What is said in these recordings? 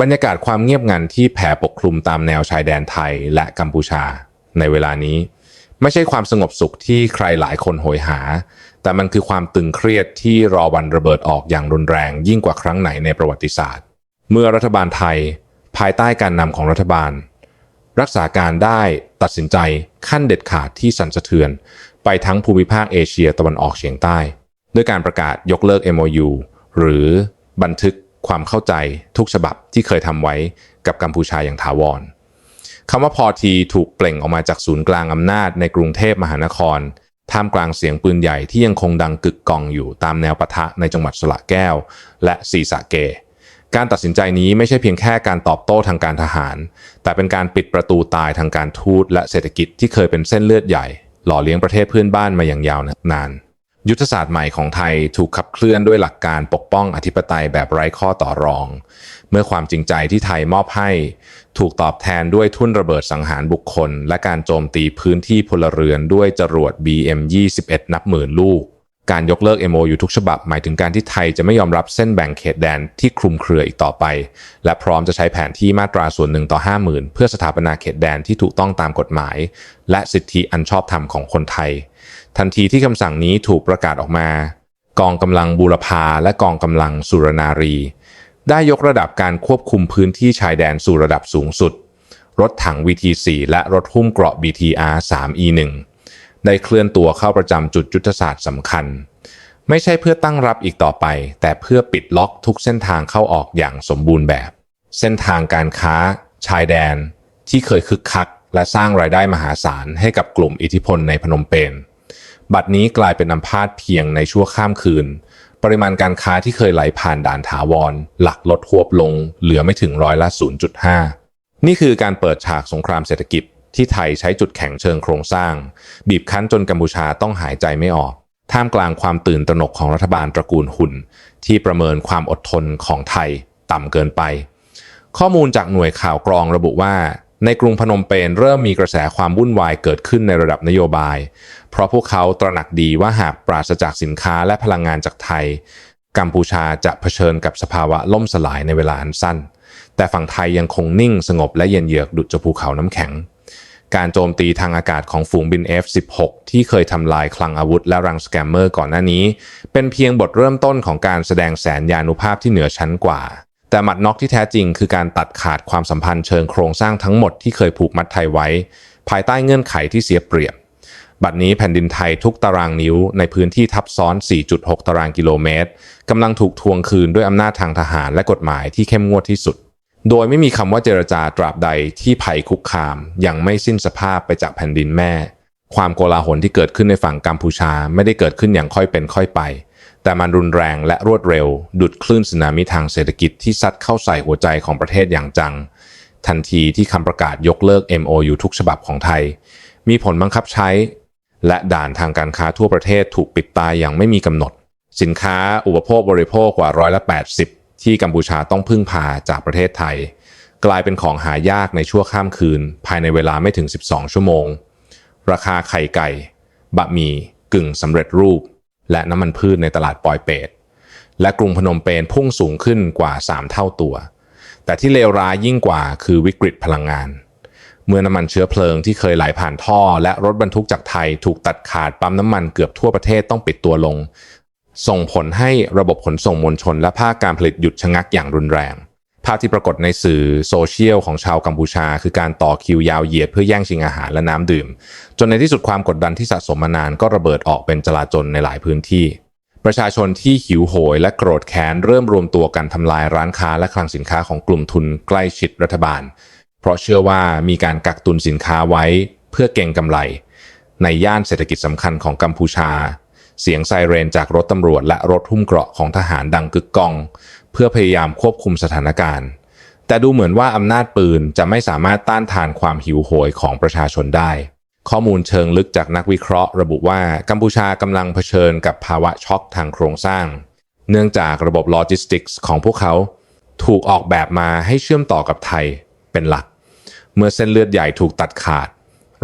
บรรยากาศความเงียบงันที่แผ่ปกคลุมตามแนวชายแดนไทยและกัมพูชา ในเวลานี้ ไม่ใช่ความสงบสุขที่ใครหลายคนโหยหา แต่มันคือความตึงเครียดที่รอวันระเบิดออกอย่างรุนแรง ยิ่งกว่าครั้งไหนในประวัติศาสตร์ เมื่อรัฐบาลไทย ภายใต้การนำของรัฐบาล รักษาการได้ตัดสินใจขั้นเด็ดขาดที่สั่นสะเทือน ไปทั้งภูมิภาคเอเชียตะวันออกเฉียงใต้ ด้วยการประกาศยกเลิก MOU หรือบันทึก ความเข้าใจทุกฉบับที่เคยทำไว้กับกัมพูชาอย่างถาวรคำว่าพอทีถูกเปล่งออกมาจากศูนย์กลางอำนาจในกรุงเทพมหานคร ท่ามกลางเสียงปืนใหญ่ที่ยังคงดังกึกก้องอยู่ตามแนวปะทะในจังหวัดสระแก้ว และสีสะเก การตัดสินใจนี้ไม่ใช่เพียงแค่การตอบโต้ทางการทหาร แต่เป็นการปิดประตูตายทางการทูตและเศรษฐกิจที่เคยเป็นเส้นเลือดใหญ่ หล่อเลี้ยงประเทศเพื่อนบ้านมาอย่างยาวนาน ยุทธศาสตร์ใหม่ของไทยถูกขับเคลื่อนด้วยหลักการปกป้องอธิปไตยแบบไร้ข้อต่อรอง เมื่อความจริงใจที่ไทยมอบให้ ถูกตอบแทนด้วยทุ่นระเบิดสังหารบุคคล และการโจมตีพื้นที่พลเรือนด้วยจรวด BM-21 นับหมื่นลูก การยกเลิก MOU ทุกฉบับหมายถึงการที่ไทยจะไม่ยอมรับเส้นแบ่งเขตแดนที่คลุมเครืออีกต่อไป และพร้อมจะใช้แผนที่มาตราส่วนหนึ่งต่อ 50,000 เพื่อสถาปนาเขตแดนที่ถูกต้องตามกฎหมาย และสิทธิอันชอบธรรมของคนไทย ทันทีที่คำสั่งนี้ถูกประกาศออกมา กองกำลังบูรพาและกองกำลังสุรนารี ได้ยกระดับการควบคุมพื้นที่ชายแดนสู่ระดับสูงสุด รถถัง VT4 และรถหุ้มเกราะ BTR 3E1 ได้เคลื่อนตัวเข้าประจำจุดยุทธศาสตร์สำคัญ ไม่ใช่เพื่อตั้งรับอีกต่อไป แต่เพื่อปิดล็อกทุกเส้นทางเข้าออกอย่างสมบูรณ์แบบ เส้นทางการค้า ชายแดน ที่เคยคึกคัก และสร้างรายได้มหาศาลให้กับกลุ่มอิทธิพลในพนมเปญ บัตรนี้กลายเป็นน้ำพาดเพียงในชั่วข้ามคืน ปริมาณการค้าที่เคยไหลผ่านด่านถาวร หลักลดหวบลง เหลือไม่ถึงร้อยละ 0.5 นี่คือการเปิดฉากสงครามเศรษฐกิจ ที่ไทยใช้จุดแข็งเชิงโครงสร้าง บีบคั้นจนกัมพูชาต้องหายใจไม่ออก ท่ามกลางความตื่นตระหนกของรัฐบาลตระกูลหุ่น ที่ประเมินความอดทนของไทยต่ำเกินไป ข้อมูลจากหน่วยข่าวกรองระบุว่า ในกรุงพนมเปญเริ่มมีกระแสความวุ่นวายเกิดขึ้นในระดับนโยบาย เพราะพวกเขาตระหนักดีว่าหากปราศจากสินค้าและพลังงานจากไทย กัมพูชาจะเผชิญกับสภาวะล่มสลายในเวลาอันสั้น แต่ฝั่งไทยยังคงนิ่งสงบและเย็นเยือกดุจภูเขาน้ำแข็ง การโจมตีทางอากาศของฝูงบิน F-16 ที่เคยทำลายคลังอาวุธและรังสแกมเมอร์ก่อนหน้านี้ เป็นเพียงบทเริ่มต้นของการแสดงแสนยานุภาพที่เหนือชั้นกว่า แต่หมัดน็อกที่แท้จริงคือการตัดขาดความสัมพันธ์เชิงโครงสร้างทั้งหมดที่เคยผูกมัดไทยไว้ ภายใต้เงื่อนไขที่เสียเปรียบ บัดนี้แผ่นดินไทยทุกตารางนิ้วในพื้นที่ทับซ้อน 4.6 ตารางกิโลเมตรกำลังถูกทวงคืนด้วยอำนาจทางทหารและกฎหมายที่เข้มงวดที่สุด โดยไม่มีคำว่าเจรจาตราบใดที่ภัยคุกคาม ยังไม่สิ้นสภาพไปจากแผ่นดินแม่ ความโกลาหลที่เกิดขึ้นในฝั่งกัมพูชาไม่ได้เกิดขึ้นอย่างค่อยเป็นค่อยไป แต่มันรุนแรงและรวดเร็ว ดุดคลื่นสึนามิทางเศรษฐกิจที่ซัดเข้าใส่หัวใจของประเทศอย่างจัง ทันทีที่คำประกาศยกเลิก MOU ทุกฉบับของไทย มีผลบังคับใช้ และด่านทางการค้าทั่วประเทศถูกปิดตายอย่างไม่มีกำหนด สินค้าอุปโภคบริโภคกว่าร้อยละ80 ที่กัมพูชาต้องพึ่งพาจากประเทศไทย กลายเป็นของหายากในชั่วข้ามคืน ภายในเวลาไม่ถึง 12 ชั่วโมง ราคาไข่ไก่ บะหมี่กึ่งสำเร็จรูป และน้ำมันพืชในตลาดปอยเปตและกรุงพนมเปญพุ่งสูงขึ้นกว่า 3 เท่าตัว แต่ที่เลวร้ายยิ่งกว่าคือวิกฤตพลังงาน เมื่อน้ำมันเชื้อเพลิงที่เคยไหลผ่านท่อ และรถบรรทุกจากไทยถูกตัดขาดปั๊มน้ำมันเกือบทั่วประเทศต้องปิดตัวลง ส่งผลให้ระบบขนส่งมวลชนและภาคการผลิตหยุดชะงักอย่างรุนแรง ภาพที่ปรากฏในสื่อโซเชียลของชาวกัมพูชา คือการต่อคิวยาวเหยียดเพื่อแย่งชิงอาหารและน้ำดื่ม จนในที่สุดความกดดันที่สะสมมานานก็ระเบิดออกเป็นจลาจลในหลายพื้นที่ ประชาชนที่หิวโหยและโกรธแค้นเริ่มรวมตัวกันทำลายร้านค้าและคลังสินค้าของกลุ่มทุนใกล้ชิดรัฐบาล เพราะเชื่อว่ามีการกักตุนสินค้าไว้เพื่อเก่งกำไร ในย่านเศรษฐกิจสำคัญของกัมพูชาเสียงไซเรนจากรถตำรวจและรถหุ้มเกราะของทหารดังกึกก้อง เพื่อพยายามควบคุมสถานการณ์ แต่ดูเหมือนว่าอำนาจปืนจะไม่สามารถต้านทานความหิวโหยของประชาชนได้ ข้อมูลเชิงลึกจากนักวิเคราะห์ ระบุว่ากัมพูชากำลังเผชิญกับภาวะช็อกทางโครงสร้าง เนื่องจากระบบโลจิสติกส์ของพวกเขา ถูกออกแบบมาให้เชื่อมต่อกับไทยเป็นหลัก เมื่อเส้นเลือดใหญ่ถูกตัดขาด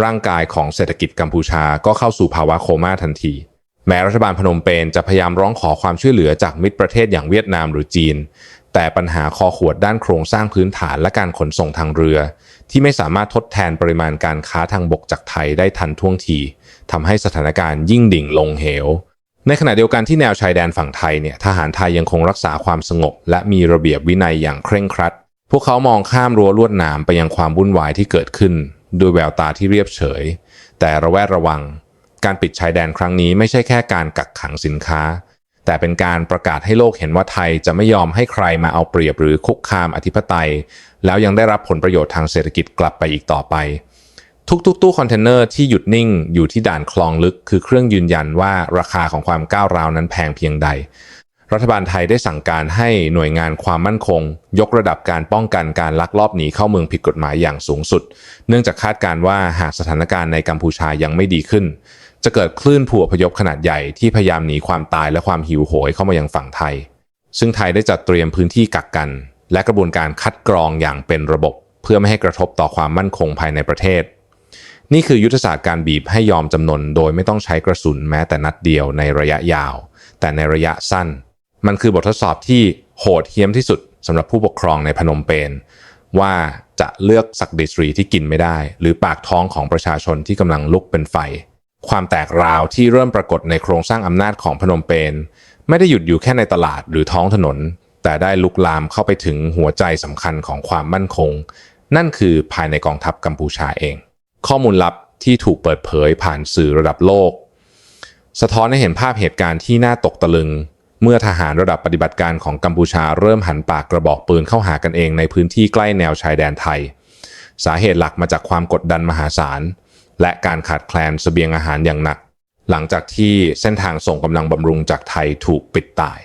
ร่างกายของเศรษฐกิจกัมพูชาก็เข้าสู่ภาวะโคม่าทันที แม้รัฐบาลพนมเปญจะพยายามร้องขอความช่วยเหลือจากมิตรประเทศอย่างเวียดนามหรือจีน แต่ปัญหาคอขวดด้านโครงสร้างพื้นฐานและการขนส่งทางเรือ ที่ไม่สามารถทดแทนปริมาณการค้าทางบกจากไทยได้ทันท่วงทีทำให้สถานการณ์ยิ่งดิ่งลงเหว ในขณะเดียวกันที่แนวชายแดนฝั่งไทยเนี่ยทหารไทยยังคงรักษาความสงบ และมีระเบียบวินัยอย่างเคร่งครัด พวกเขามองข้ามรั้วลวดหนามไปยังความวุ่นวายที่เกิดขึ้น ด้วยแววตาที่เรียบเฉย แต่ระแวดระวัง การปิดชายแดนครั้งนี้ไม่ใช่แค่การกักขังสินค้า แต่เป็นการประกาศให้โลกเห็นว่าไทยจะไม่ยอมให้ใครมาเอาเปรียบหรือคุกคามอธิปไตย แล้วยังได้รับผลประโยชน์ทางเศรษฐกิจกลับไปอีกต่อไป ทุกๆตู้คอนเทนเนอร์ที่หยุดนิ่งอยู่ที่ด่านคลองลึก คือเครื่องยืนยันว่าราคาของความก้าวร้าวนั้นแพงเพียงใดรัฐบาลไทยได้สั่งการให้หน่วยงานความมั่นคง ยกระดับการป้องกันการลักลอบหนีเข้าเมืองผิดกฎหมายอย่างสูงสุด เนื่องจากคาดการณ์ว่าหากสถานการณ์ในกัมพูชายังไม่ดีขึ้น จะเกิดคลื่นผู้อพยพขนาดใหญ่ที่พยายามหนีความตายและความหิวโหยเข้ามายังฝั่งไทย ซึ่งไทยได้จัดเตรียมพื้นที่กักกัน และกระบวนการคัดกรองอย่างเป็นระบบ เพื่อไม่ให้กระทบต่อความมั่นคงภายในประเทศ นี่คือยุทธศาสตร์การบีบให้ยอมจำนนโดยไม่ต้องใช้กระสุนแม้แต่นัดเดียวในระยะยาว แต่ในระยะสั้น มันคือบททดสอบที่โหดเหี้ยมที่สุดสำหรับผู้ปกครองในพนมเปญว่าจะเลือกศักดิสรีที่กินไม่ได้ หรือปากท้องของประชาชนที่กำลังลุกเป็นไฟ ความแตกราวที่เริ่มปรากฏในโครงสร้างอำนาจของพนมเปญไม่ได้หยุดอยู่แค่ในตลาดหรือท้องถนน แต่ได้ลุกลามเข้าไปถึงหัวใจสำคัญของความมั่นคง นั่นคือภายในกองทัพกัมพูชาเอง ข้อมูลลับที่ถูกเปิดเผยผ่านสื่อระดับโลก สะท้อนให้เห็นภาพเหตุการณ์ที่น่าตกตะลึง เมื่อทหารระดับปฏิบัติการของกัมพูชาเริ่มหันปากกระบอกปืนเข้าหากันเองในพื้นที่ใกล้แนวชายแดนไทย สาเหตุหลักมาจากความกดดันมหาศาล และการขาดแคลนเสบียงอาหารอย่างหนัก หลังจากที่เส้นทางส่งกำลังบำรุงจากไทยถูกปิดตาย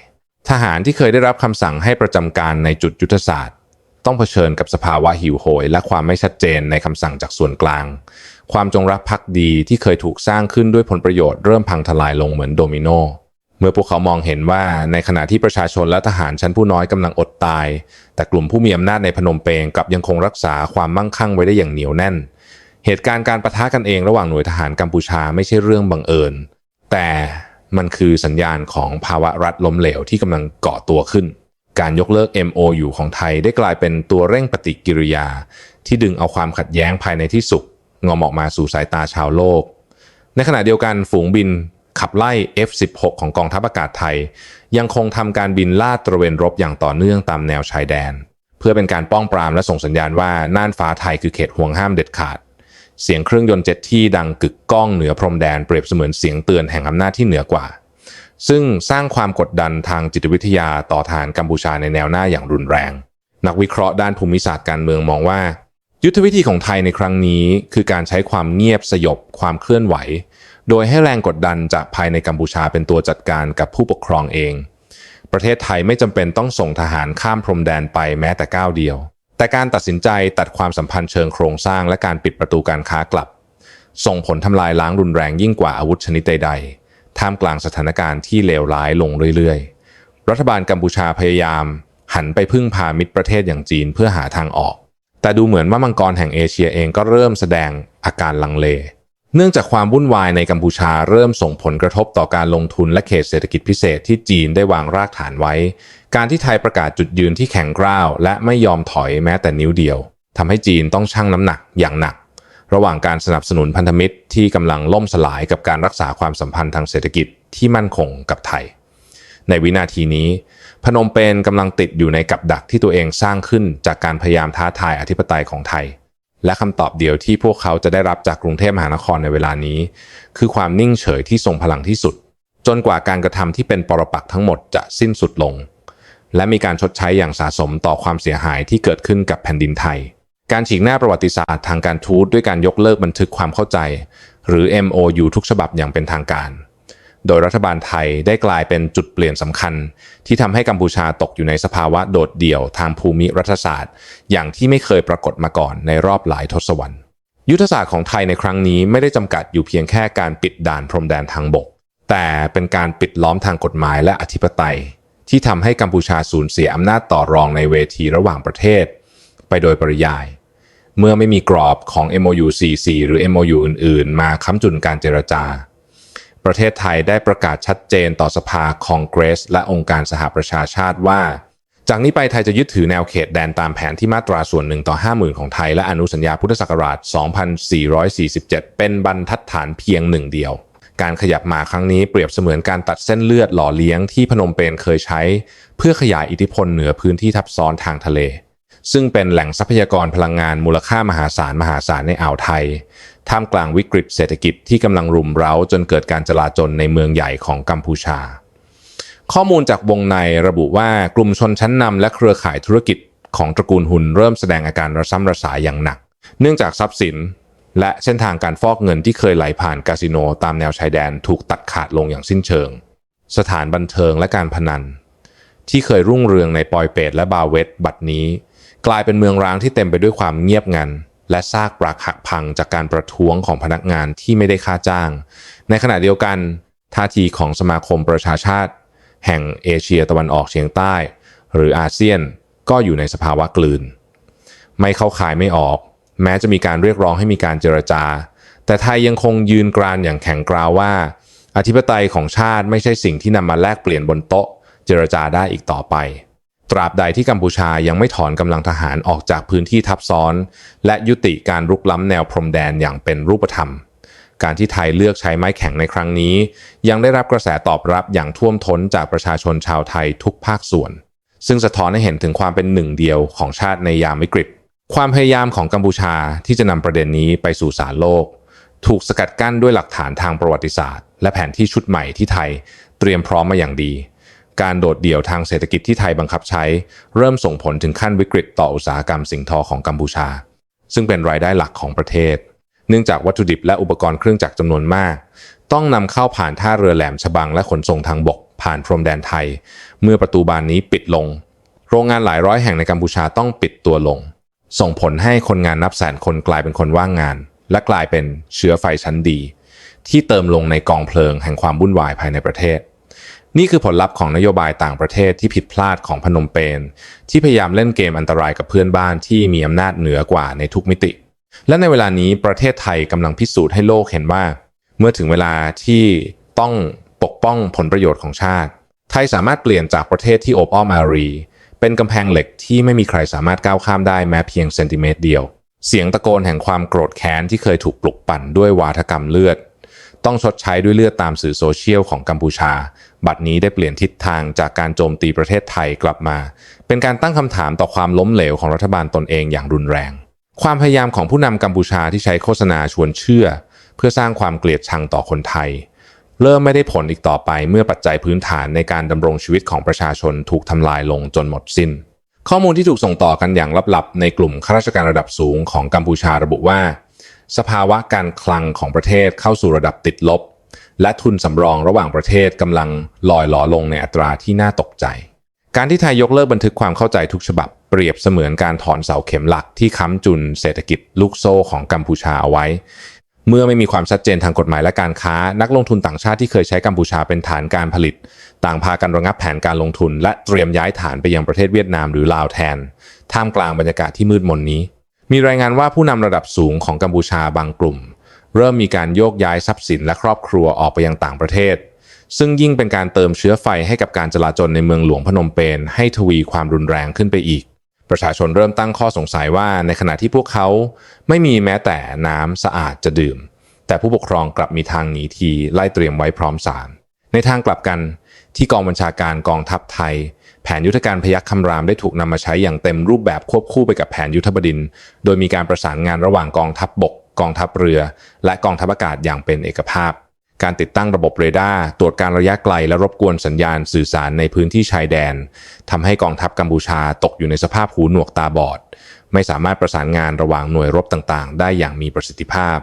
ทหารที่เคยได้รับคำสั่งให้ประจำการในจุดยุทธศาสตร์ ต้องเผชิญกับสภาวะหิวโหย และความไม่ชัดเจนในคำสั่งจากส่วนกลาง ความจงรักภักดีที่เคยถูกสร้างขึ้นด้วยผลประโยชน์เริ่มพังทลายลงเหมือนโดมิโนเมื่อพวกเขามองเห็นว่าในขณะที่ประชาชนและทหารชั้นผู้น้อยกำลังอดตาย แต่กลุ่มผู้มีอำนาจในพนมเปญกลับยังคงรักษาความมั่งคั่งไว้ได้อย่างเหนียวแน่น เหตุการณ์การประทะกันเองระหว่างหน่วยทหารกัมพูชาไม่ใช่เรื่องบังเอิญ แต่มันคือสัญญาณของภาวะรัฐล้มเหลวที่กำลังก่อตัวขึ้น การยกเลิก MOU ของไทยได้กลายเป็นตัวเร่งปฏิกิริยา ที่ดึงเอาความขัดแย้งภายในที่สุดงอมออกมาสู่สายตาชาวโลก ในขณะเดียวกันฝูงบินขับไล่ F-16 ของกองทัพอากาศไทย ยังคงทำการบินลาดตระเวนรบอย่างต่อเนื่องตามแนวชายแดน เพื่อเป็นการป้องปรามและส่งสัญญาณว่าน่านฟ้าไทยคือเขตห่วงห้ามเด็ดขาด เสียงเครื่องยนต์เจ็ตที่ดังกึกก้องเหนือพรมแดนเปรียบเสมือนเสียงเตือนแห่งอำนาจที่เหนือกว่า ซึ่งสร้างความกดดันทางจิตวิทยาต่อทหารกัมพูชาในแนวหน้าอย่างรุนแรง นักวิเคราะห์ด้านภูมิศาสตร์การเมืองมองว่า ยุทธวิธีของไทยในครั้งนี้ คือการใช้ความเงียบสยบความเคลื่อนไหว โดยให้แรงกดดันจากภายในกัมพูชาเป็นตัวจัดการกับผู้ปกครองเอง ประเทศไทยไม่จำเป็นต้องส่งทหารข้ามพรมแดนไปแม้แต่ก้าวเดียว แต่การตัดสินใจตัดความสัมพันธ์เชิงโครงสร้างและการปิดประตูการค้ากลับ ส่งผลทำลายล้างรุนแรงยิ่งกว่าอาวุธชนิดใดๆ ท่ามกลางสถานการณ์ที่เลวร้ายลงเรื่อยๆ รัฐบาลกัมพูชาพยายาม หันไปพึ่งพามิตรประเทศอย่างจีนเพื่อหาทางออก แต่ดูเหมือนว่ามังกรแห่งเอเชียเองก็เริ่มแสดงอาการลังเล เนื่องจากความวุ่นวายในกัมพูชาเริ่มส่งผลกระทบต่อการลงทุนและเขตเศรษฐกิจพิเศษที่จีนได้วางรากฐานไว้ การที่ไทยประกาศจุดยืนที่แข็งกร้าว และไม่ยอมถอยแม้แต่นิ้วเดียวทำให้จีนต้องชั่งน้ำหนักอย่างหนัก ระหว่างการสนับสนุนพันธมิตรที่กำลังล่มสลายกับการรักษาความสัมพันธ์ทางเศรษฐกิจที่มั่นคงกับไทย ในวินาทีนี้ พนมเปญกำลังติดอยู่ในกับดักที่ตัวเองสร้างขึ้นจากการพยายามท้าทายอธิปไตยของไทย และคำตอบเดียวที่พวกเขาจะได้รับจากกรุงเทพมหานครในเวลานี้ คือความนิ่งเฉยที่ทรงพลังที่สุด จนกว่าการกระทำที่เป็นปรปักษ์ทั้งหมดจะสิ้นสุดลง และมีการชดใช้อย่างสะสมต่อความเสียหายที่เกิดขึ้นกับแผ่นดินไทย การฉีกหน้าประวัติศาสตร์ทางการทูตด้วยการยกเลิกบันทึกความเข้าใจ หรือ MOU ทุกฉบับอย่างเป็นทางการ โดยรัฐบาลไทยได้กลายเป็นจุดเปลี่ยนสำคัญ ที่ทำให้กัมพูชาตกอยู่ในสภาวะโดดเดี่ยวทางภูมิรัฐศาสตร์ อย่างที่ไม่เคยปรากฏมาก่อนในรอบหลายทศวรรษ ยุทธศาสตร์ของไทยในครั้งนี้ไม่ได้จำกัดอยู่เพียงแค่การปิดด่านพรมแดนทางบก แต่เป็นการปิดล้อมทางกฎหมายและอธิปไตย ที่ทำให้กัมพูชาสูญเสียอำนาจต่อรองในเวทีระหว่างประเทศ ไปโดยปริยาย เมื่อไม่มีกรอบของ MOU 44หรือ MOU อื่น ๆ มาค้ำจุนการเจรจา ประเทศไทยได้ประกาศชัดเจนต่อสภาคองเกรส และองค์การสหประชาชาติว่า จากนี้ไปไทยจะยึดถือแนวเขตแดนตามแผนที่มาตราส่วนหนึ่งต่อ 50,000 ของไทย และอนุสัญญาพุทธศักราช 2447 เป็นบรรทัดฐานเพียงหนึ่งเดียว การขยับมาครั้งนี้เปรียบเสมือนการตัดเส้นเลือดหล่อเลี้ยงที่พนมเปญเคยใช้ เพื่อขยายอิทธิพลเหนือพื้นที่ทับซ้อนทางทะเลซึ่งเป็นแหล่งทรัพยากรพลังงานมูลค่ามหาศาลมหาศาลในอ่าวไทย ท่ามกลางวิกฤตเศรษฐกิจที่กำลังรุมเร้าจนเกิดการจลาจลในเมืองใหญ่ของกัมพูชา ข้อมูลจากวงในระบุว่ากลุ่มชนชั้นนำและเครือข่ายธุรกิจของตระกูลหุนเริ่มแสดงอาการระซ้ำระสายอย่างหนัก เนื่องจากทรัพย์สิน และเส้นทางการฟอกเงินที่เคยไหลผ่านคาสิโนตามแนวชายแดนถูกตัดขาดลงอย่างสิ้นเชิง สถานบันเทิงและการพนัน ที่เคยรุ่งเรืองในปอยเปตและบาเวตบัดนี้ กลายเป็นเมืองร้างที่เต็มไปด้วยความเงียบงัน และซากปรักหักพังจากการประท้วงของพนักงานที่ไม่ได้ค่าจ้าง ในขณะเดียวกันท่าทีของสมาคมประชาชาติ แห่งเอเชียตะวันออกเฉียงใต้ หรืออาเซียนก็อยู่ในสภาวะกลืน ไม่เข้าขายไม่ออก แม้จะมีการเรียกร้องให้มีการเจรจา แต่ไทยยังคงยืนกรานอย่างแข็งกร้าวว่า อธิปไตยของชาติไม่ใช่สิ่งที่นำมาแลกเปลี่ยนบนโต๊ะ เจรจาได้อีกต่อไป ตราบใดที่กัมพูชายังไม่ถอนกำลังทหารออกจากพื้นที่ทับซ้อน และยุติการรุกล้ำแนวพรมแดนอย่างเป็นรูปธรรม การที่ไทยเลือกใช้ไม้แข็งในครั้งนี้ ยังได้รับกระแสตอบรับอย่างท่วมท้นจากประชาชนชาวไทยทุกภาคส่วน ซึ่งสะท้อนให้เห็นถึงความเป็นหนึ่งเดียวของชาติในยามวิกฤต ความพยายามของกัมพูชาที่จะนำประเด็นนี้ไปสู่ศาลโลก ถูกสกัดกั้นด้วยหลักฐานทางประวัติศาสตร์ และแผนที่ชุดใหม่ที่ไทย เตรียมพร้อมมาอย่างดี การโดดเดี่ยวทางเศรษฐกิจที่ไทยบังคับใช้ เริ่มส่งผลถึงขั้นวิกฤตต่ออุตสาหกรรมสิ่งทอของกัมพูชา ซึ่งเป็นรายได้หลักของประเทศ เนื่องจากวัตถุดิบและอุปกรณ์เครื่องจักรจำนวนมาก ต้องนำเข้าผ่านท่าเรือแหลมฉบังและขนส่งทางบกผ่านพรมแดนไทย เมื่อประตูบานนี้ปิดลง โรงงานหลายร้อยแห่งในกัมพูชาต้องปิดตัวลง ส่งผลให้คนงานนับแสนคนกลายเป็นคนว่างงาน และกลายเป็นเชื้อไฟชั้นดี ที่เติมลงในกองเพลิงแห่งความวุ่นวายภายในประเทศ นี่คือผลลัพธ์ของนโยบายต่างประเทศที่ผิดพลาดของพนมเปญที่พยายามเล่นเกมอันตรายกับเพื่อนบ้านที่มีอำนาจเหนือกว่าในทุกมิติ และในเวลานี้ประเทศไทยกำลังพิสูจน์ให้โลกเห็นว่า เมื่อถึงเวลาที่ต้องปกป้องผลประโยชน์ของชาติ ไทยสามารถเปลี่ยนจากประเทศที่โอบอ้อมอารี เป็นกำแพงเหล็กที่ไม่มีใครสามารถก้าวข้ามได้แม้เพียงเซนติเมตรเดียว เสียงตะโกนแห่งความโกรธแค้นที่เคยถูกปลุกปั่นด้วยวาทกรรมเลือด ต้องชดใช้ด้วยเลือดตามสื่อโซเชียลของกัมพูชา บัดนี้ได้เปลี่ยนทิศทางจากการโจมตีประเทศไทยกลับมา เป็นการตั้งคำถามต่อความล้มเหลวของรัฐบาลตนเองอย่างรุนแรง ความพยายามของผู้นำกัมพูชาที่ใช้โฆษณาชวนเชื่อ เพื่อสร้างความเกลียดชังต่อคนไทย เริ่มไม่ได้ผลอีกต่อไปเมื่อปัจจัยพื้นฐานในการดำรงชีวิตของประชาชนถูกทำลายลงจนหมดสิ้น ข้อมูลที่ถูกส่งต่อกันอย่างลับๆ ในกลุ่มข้าราชการระดับสูงของกัมพูชาระบุว่า สภาวะการคลังของประเทศเข้าสู่ระดับติดลบ และทุนสำรองระหว่างประเทศกำลังลอยหลอลงในอัตราที่น่าตกใจ การที่ไทยยกเลิกบันทึกความเข้าใจทุกฉบับ เปรียบเสมือนการถอนเสาเข็มหลักที่ค้ำจุนเศรษฐกิจลูกโซ่ของกัมพูชาเอาไว้ เมื่อไม่มีความชัดเจนทางกฎหมายและการค้า นักลงทุนต่างชาติที่เคยใช้กัมพูชาเป็นฐานการผลิต ต่างพากันระงับแผนการลงทุน และเตรียมย้ายฐานไปยังประเทศเวียดนามหรือลาวแทน ท่ามกลางบรรยากาศที่มืดมนนี้ มีรายงานว่าผู้นำระดับสูงของกัมพูชาบางกลุ่ม เริ่มมีการโยกย้ายทรัพย์สินและครอบครัวออกไปยังต่างประเทศ ซึ่งยิ่งเป็นการเติมเชื้อไฟให้กับการจลาจลในเมืองหลวงพนมเปญให้ทวีความรุนแรงขึ้นไปอีก ประชาชนเริ่มตั้งข้อสงสัยว่าในขณะที่พวกเขาไม่มีแม้แต่น้ำสะอาดจะดื่ม แต่ผู้ปกครองกลับมีทางหนีทีไล่เตรียมไว้พร้อมสาร ในทางกลับกันที่กองบัญชาการกองทัพไทย แผนยุทธการพยัคฆ์คำรามได้ถูกนำมาใช้อย่างเต็มรูปแบบควบคู่ไปกับแผนยุทธบดิน โดยมีการประสานงานระหว่างกองทัพบบก กองทัพเรือ และกองทัพอากาศอย่างเป็นเอกภาพ การติดตั้งระบบเรดาร์ตรวจการระยะไกลและรบกวนสัญญาณสื่อสารในพื้นที่ชายแดนทำให้กองทัพกัมพูชาตกอยู่ในสภาพหูหนวกตาบอด ไม่สามารถประสานงานระหว่างหน่วยรบต่างๆ ได้อย่างมีประสิทธิภาพ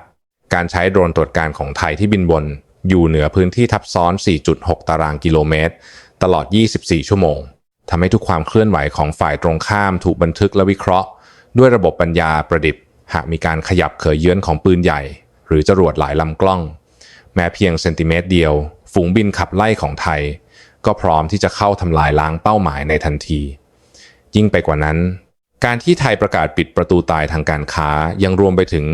การใช้โดรนตรวจการของไทยที่บินบนอยู่เหนือพื้นที่ทับซ้อน 4.6 ตารางกิโลเมตร ตลอด 24 ชั่วโมงทำให้ทุกความเคลื่อนไหวของฝ่ายตรงข้ามถูกบันทึกและวิเคราะห์ ด้วยระบบปัญญาประดิษฐ์ หากมีการขยับเขยเยื้อนของปืนใหญ่ หรือจรวดหลายลำกล้อง แม้เพียงเซนติเมตรเดียว ฝูงบินขับไล่ของไทย ก็พร้อมที่จะเข้าทำลายล้างเป้าหมายในทันที ยิ่งไปกว่านั้น การที่ไทยประกาศปิดประตูตายทางการค้ายังรวมไปถึง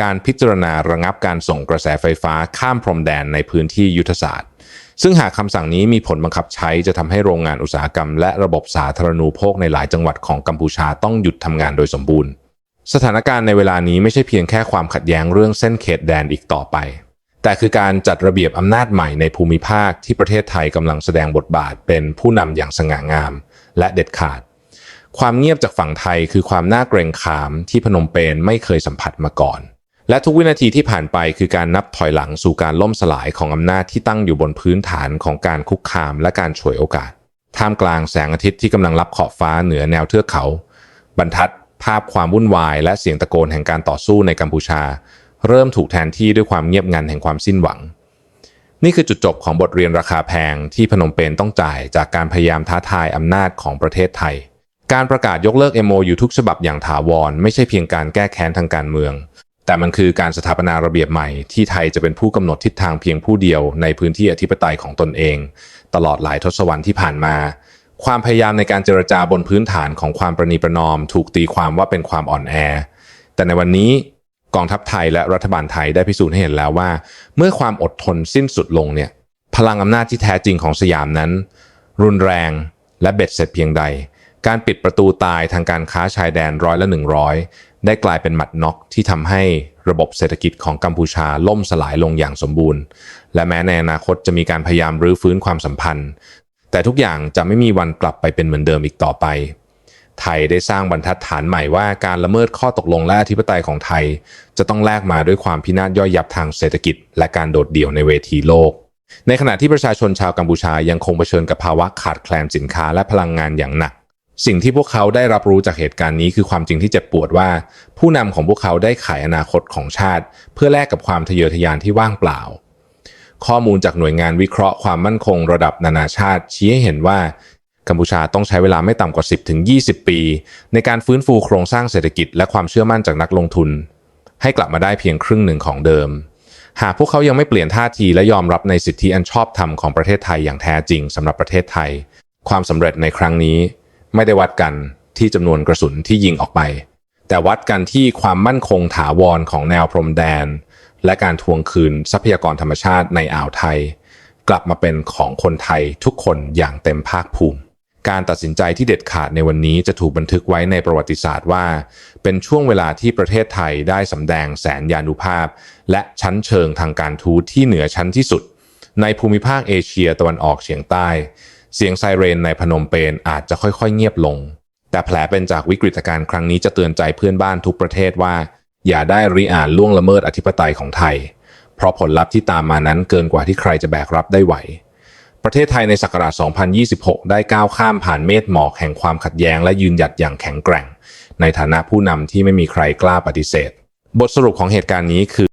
การพิจารณาระงับการส่งกระแสไฟฟ้าข้ามพรมแดนในพื้นที่ยุทธศาสตร์ ซึ่งหากคำสั่งนี้มีผลบังคับใช้จะทำให้โรงงานอุตสาหกรรม และระบบสาธารณูปโภคในหลายจังหวัดของกัมพูชาต้องหยุดทำงานโดยสมบูรณ์ สถานการณ์ในเวลานี้ไม่ใช่เพียงแค่ความขัดแย้งเรื่องเส้นเขตแดนอีกต่อไป แต่คือการจัดระเบียบอำนาจใหม่ในภูมิภาคที่ประเทศไทยกำลังแสดงบทบาทเป็นผู้นำอย่างสง่างาม และเด็ดขาด ความเงียบจากฝั่งไทยคือความน่าเกรงขามที่พนมเปญไม่เคยสัมผัสมาก่อน และทุกวินาทีที่ผ่านไปคือการนับถอยหลังสู่การล่มสลายของอำนาจที่ตั้งอยู่บนพื้นฐานของการคุกคามและการฉวยโอกาส ท่ามกลางแสงอาทิตย์ที่กำลังรับขอบฟ้าเหนือแนวเทือกเขา บรรทัด ภาพความวุ่นวาย และเสียงตะโกนแห่งการต่อสู้ในกัมพูชา เริ่มถูกแทนที่ด้วยความเงียบงันแห่งความสิ้นหวัง นี่คือจุดจบของบทเรียนราคาแพงที่พนมเปญต้องจ่ายจากการพยายามท้าทายอำนาจของประเทศไทย การประกาศยกเลิก MOU ทุกฉบับอย่างถาวร ไม่ใช่เพียงการแก้แค้นทางการเมือง แต่มันคือการสถาปนาระเบียบใหม่ที่ไทยจะเป็นผู้กำหนดทิศทางเพียงผู้เดียวในพื้นที่อธิปไตยของตนเอง ตลอดหลายทศวรรษที่ผ่านมา ความพยายามในการเจรจาบนพื้นฐานของความประนีประนอม ถูกตีความว่าเป็นความอ่อนแอ แต่ในวันนี้กองทัพไทยและรัฐบาลไทยได้พิสูจน์ให้เห็นแล้วว่า เมื่อความอดทนสิ้นสุดลงเนี่ยพลังอำนาจที่แท้จริงของสยามนั้น รุนแรงและเบ็ดเสร็จเพียงใด การปิดประตูตายทางการค้าชายแดนร้อยละ 100 ได้กลายเป็นหมัดน็อกที่ทำให้ระบบเศรษฐกิจของกัมพูชาล่มสลายลงอย่างสมบูรณ์ และแม้ในอนาคตจะมีการพยายามรื้อฟื้นความสัมพันธ์ แต่ทุกอย่างจะไม่มีวันกลับไปเป็นเหมือนเดิมอีกต่อไป ไทยได้สร้างบรรทัดฐานใหม่ว่าการละเมิดข้อตกลงและอธิปไตยของไทย จะต้องแลกมาด้วยความพินาศย่อยยับทางเศรษฐกิจ และการโดดเดี่ยวในเวทีโลก ในขณะที่ประชาชนชาวกัมพูชายังคงเผชิญกับภาวะขาดแคลนสินค้าและพลังงานอย่างหนักสิ่งที่พวกเขาได้รับรู้จากเหตุการณ์นี้คือความจริงที่เจ็บปวดว่า ผู้นำของพวกเขาได้ขายอนาคตของชาติ เพื่อแลกกับความทะเยอทะยานที่ว่างเปล่า ข้อมูลจากหน่วยงานวิเคราะห์ความมั่นคงระดับนานาชาติ ชี้ให้เห็นว่ากัมพูชาต้องใช้เวลาไม่ต่ำกว่า 10ถึง20 ปี ในการฟื้นฟูโครงสร้างเศรษฐกิจและความเชื่อมั่นจากนักลงทุน ให้กลับมาได้เพียงครึ่งหนึ่งของเดิม หากพวกเขายังไม่เปลี่ยนท่าทีและยอมรับในสิทธิอันชอบธรรมของประเทศไทยอย่างแท้จริงสำหรับประเทศไทย ความสำเร็จในครั้งนี้ ไม่ได้วัดกันที่จำนวนกระสุนที่ยิงออกไป แต่วัดกันที่ความมั่นคงถาวรของแนวพรมแดน และการทวงคืนทรัพยากรธรรมชาติในอ่าวไทย กลับมาเป็นของคนไทยทุกคนอย่างเต็มภาคภูมิ การตัดสินใจที่เด็ดขาดในวันนี้จะถูกบันทึกไว้ในประวัติศาสตร์ว่า เป็นช่วงเวลาที่ประเทศไทยได้สำแดงแสนยานุภาพ และชั้นเชิงทางการทูตที่เหนือชั้นที่สุด ในภูมิภาคเอเชียตะวันออกเฉียงใต้ เสียงไซเรนในพนมเปญอาจจะค่อยๆ เงียบลง แต่แผลเป็นจากวิกฤตการณ์ครั้งนี้จะเตือนใจเพื่อนบ้านทุกประเทศว่า อย่าได้ริอ่านล่วงละเมิดอธิปไตยของไทย เพราะผลลัพธ์ที่ตามมานั้นเกินกว่าที่ใครจะแบกรับได้ไหว ประเทศไทยในศักราช 2026 ได้ก้าวข้ามผ่านเมฆหมอกแห่งความขัดแย้งและยืนหยัดอย่างแข็งแกร่ง ในฐานะผู้นำที่ไม่มีใครกล้าปฏิเสธ บทสรุปของเหตุการณ์นี้คือ